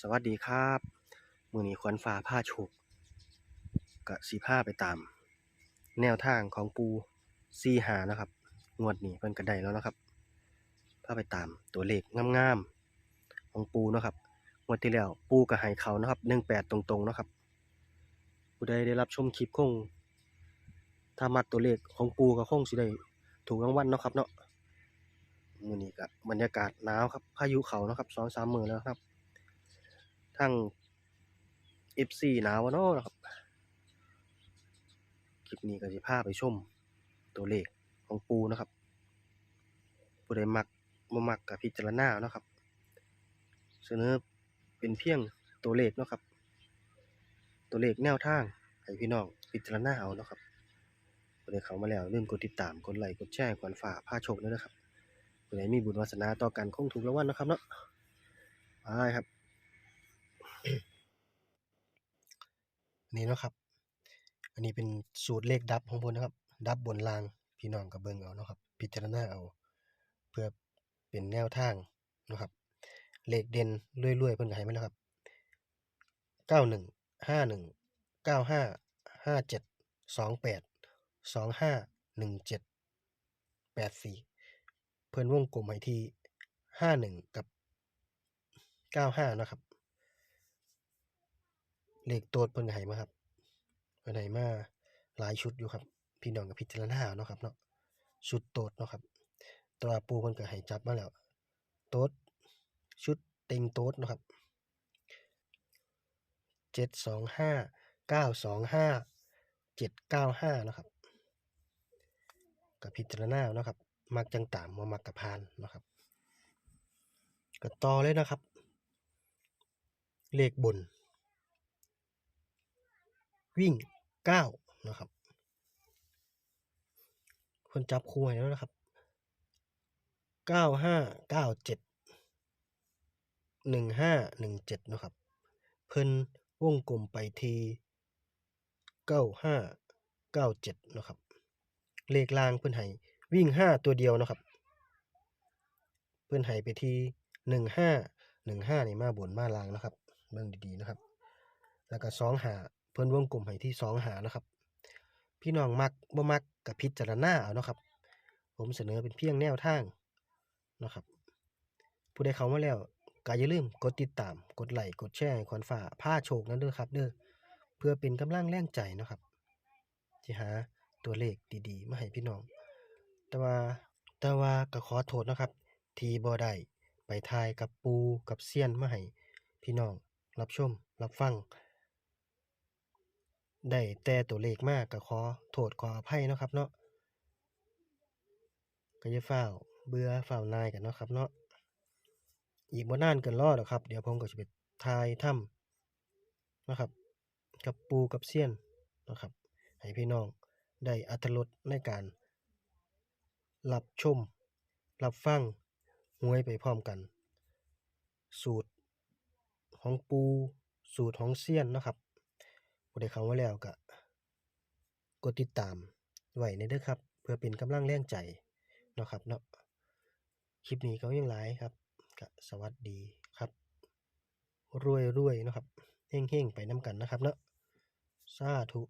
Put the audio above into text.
สวัสดีครับ มือนี้ควรฟ้าผ้าโชกกะสีผ้าไปตาม แนวทางของปูซีหานะครับ งวดนี้เพิ่นก็ไดแล้วนะครับผ้าไปตามตัวเลขงามๆของปูนะครับ งวดที่แล้วปูก็ให้เขานะครับ18ตรงๆนะครับ ผู้ใดได้รับชมคลิปคงถ้ามักตัวเลขของปูก็คงสิได้ถูกรางวัลเนาะครับเนาะมือนี้ก็บบรรยากาศหนาวครับพายุเขานะครับ2-3มื้อแล้วครับ ทั้ง FC หนาวเนาะนะครับคลิปนี้ก็สิพาไปชมตัวเลขของปูนะครับผู้ใดมักบ่มักก็พิจารณาเนาะครับเสนอเป็นเพียงตัวเลขเนาะครับ ตัวเลขแนวทางให้พี่น้องพิจารณาเอาเนาะครับผู้ใดเข้ามาแล้วอย่าลืมกดติดตามกดไลค์กดแชร์ขวัญฝากพาโชคด้วยนะครับผู้ใดมีบุญวาสนาต่อกันคงถูกรางวัลนะครับเนาะไปครับ นี่นะครับ อันนี้เป็นสูตรเลขดับของผมนะครับ ดับบนรางพี่น้องกับเบิ้งเอานะครับ พิจารณาเอา เพื่อเป็นแนวทางนะครับ เลขเด่นเรื่อยๆเพื่อนก็ให้มาแล้วครับเก้าหนึ่งห้าหนึ่งเก้าห้าห้าเจ็ดสองแปดสองห้าหนึ่งเจ็ดแปดสี่เพื่อนวงกลมไห้ทีห้าหนึ่งกับเก้าห้านะครับ เลขโตดเพิ่นก็ให้มาครับเพิ่นให้มาหลายชุดอยู่ครับ พี่น้องก็พิจารณาเอาเนาะครับเนาะชุดโตดเนาะครับต่ว่าปูเพิ่นก็ให้จับมาแล้วโตดชุดเต็งโตดเนาะครับ725 925 795เนาสองห้าเจ็ดเก้าห้านะครับก็พิจารณาเอานาะครับ มักจังตามบ่มักก็ผ่านเนาะครับก็ต่อเลยนะครับ เลขบน วิ่ง9นะครับเพิ่นจับคู่ให้แล้วนะครับ95 97 15 17เนาะครับ เพิ่นวงกลมไปที่95 97เนาะครับ เลขล่างเพิ่นให้วิ่ง5ตัวเดียวนะครับ เพิ่นให้ไปที่15 15นี่มาบนมาล่างนะครับ เบิ่งดีๆนะครับ แล้วก็25 เพิ่นวงกลมให้ที่25นะครับ พี่น้องมักบ่มักก็พิจารณาเอานะครับ ผมเสนอเป็นเพียงแนวทางนะครับ ผู้ใดเข้ามาแล้วก็อย่าลืมกดติดตาม กดไลค์กดแชร์ให้ขวัญฟ้าพาโชคนั้นด้อครับเด้อเพื่อเป็นกำลังแรงใจนะครับสิหาตัวเลขดีๆ มาให้พี่น้อง แต่ว่าแต่ว่าก็ขอโทษนะครับ ทีบ่ได้ไปถ่ายกับปูกับเซียนมาให้พี่น้อง รับชม รับฟัง ได้แต่ตัวเลขมากก็ขอโทษขออภัยเนาะครับเนาะก็อย่าฟ้าเบื่อฟ้านายกันเนาะครับเนาะอีกบ่นานเกินรอดอกครับ เดี๋ยวผมก็สิไปถ่ายถ้ำนะครับ กับปูกับเซียนนะครับ ให้พี่น้องได้อรรถรสในการรับชม รับฟังหวยไปพร้อมกัน สูตรของปูสูตรของเซียนนะครับ ผู้ใดเข้ามาแล้วก็กดติดตามไว้ในเด้อครับ เพื่อเป็นกำลังแรงใจเนาะครับเนาะคลิปนี้ก็ยังหลายครับก็สวัสดีครับ รวยๆเนาะครับเฮงๆไปน้ำกันนะครับเนาะสาธุ